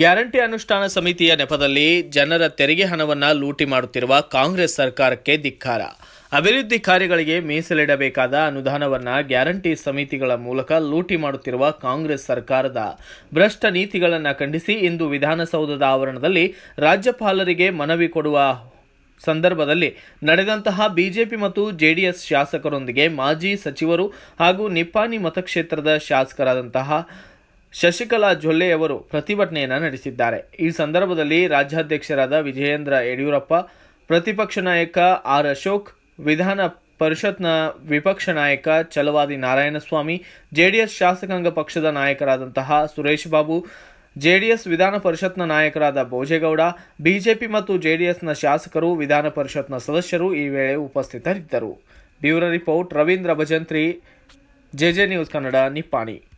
Guarantee ಅನುಷ್ಠಾನ ಸಮಿತಿಯ ನೆಪದಲ್ಲಿ ಜನರ ತೆರಿಗೆ ಹಣವನ್ನು ಲೂಟಿ ಮಾಡುತ್ತಿರುವ ಕಾಂಗ್ರೆಸ್ ಸರ್ಕಾರಕ್ಕೆ ಧಿಕ್ಕಾರ. ಅಭಿವೃದ್ಧಿ ಕಾರ್ಯಗಳಿಗೆ ಮೀಸಲಿಡಬೇಕಾದ ಅನುದಾನವನ್ನು ಗ್ಯಾರಂಟಿ ಸಮಿತಿಗಳ ಮೂಲಕ ಲೂಟಿ ಮಾಡುತ್ತಿರುವ ಕಾಂಗ್ರೆಸ್ ಸರ್ಕಾರದ ಭ್ರಷ್ಟ ನೀತಿಗಳನ್ನು ಖಂಡಿಸಿ ಇಂದು ವಿಧಾನಸೌಧದ ಆವರಣದಲ್ಲಿ ರಾಜ್ಯಪಾಲರಿಗೆ ಮನವಿ ಕೊಡುವ ಸಂದರ್ಭದಲ್ಲಿ ನಡೆದಂತಹ ಬಿಜೆಪಿ ಮತ್ತು ಜೆಡಿಎಸ್ ಶಾಸಕರೊಂದಿಗೆ ಮಾಜಿ ಸಚಿವರು ಹಾಗೂ ನಿಪ್ಪಾಣಿ ಮತಕ್ಷೇತ್ರದ ಶಾಸಕರಾದಂತಹ ಶಶಿಕಲಾ ಜೊಲ್ಲೆಯವರು ಪ್ರತಿಭಟನೆಯನ್ನು ನಡೆಸಿದ್ದಾರೆ. ಈ ಸಂದರ್ಭದಲ್ಲಿ ರಾಜ್ಯಾಧ್ಯಕ್ಷರಾದ ವಿಜಯೇಂದ್ರ ಯಡಿಯೂರಪ್ಪ, ಪ್ರತಿಪಕ್ಷ ನಾಯಕ ಆರ್ ಅಶೋಕ್, ವಿಧಾನ ಪರಿಷತ್ನ ವಿಪಕ್ಷ ನಾಯಕ ಚಲವಾದಿ ನಾರಾಯಣಸ್ವಾಮಿ, ಜೆಡಿಎಸ್ ಶಾಸಕಾಂಗ ಪಕ್ಷದ ನಾಯಕರಾದಂತಹ ಸುರೇಶ್ ಬಾಬು, ಜೆಡಿಎಸ್ ವಿಧಾನ ಪರಿಷತ್ನ ನಾಯಕರಾದ ಭೋಜೇಗೌಡ, ಬಿಜೆಪಿ ಮತ್ತು ಜೆಡಿಎಸ್ನ ಶಾಸಕರು, ವಿಧಾನ ಪರಿಷತ್ನ ಸದಸ್ಯರು ಈ ವೇಳೆ ಉಪಸ್ಥಿತರಿದ್ದರು. Bureau report Ravindra Bhajantri, JJ news Kannada, Nippani.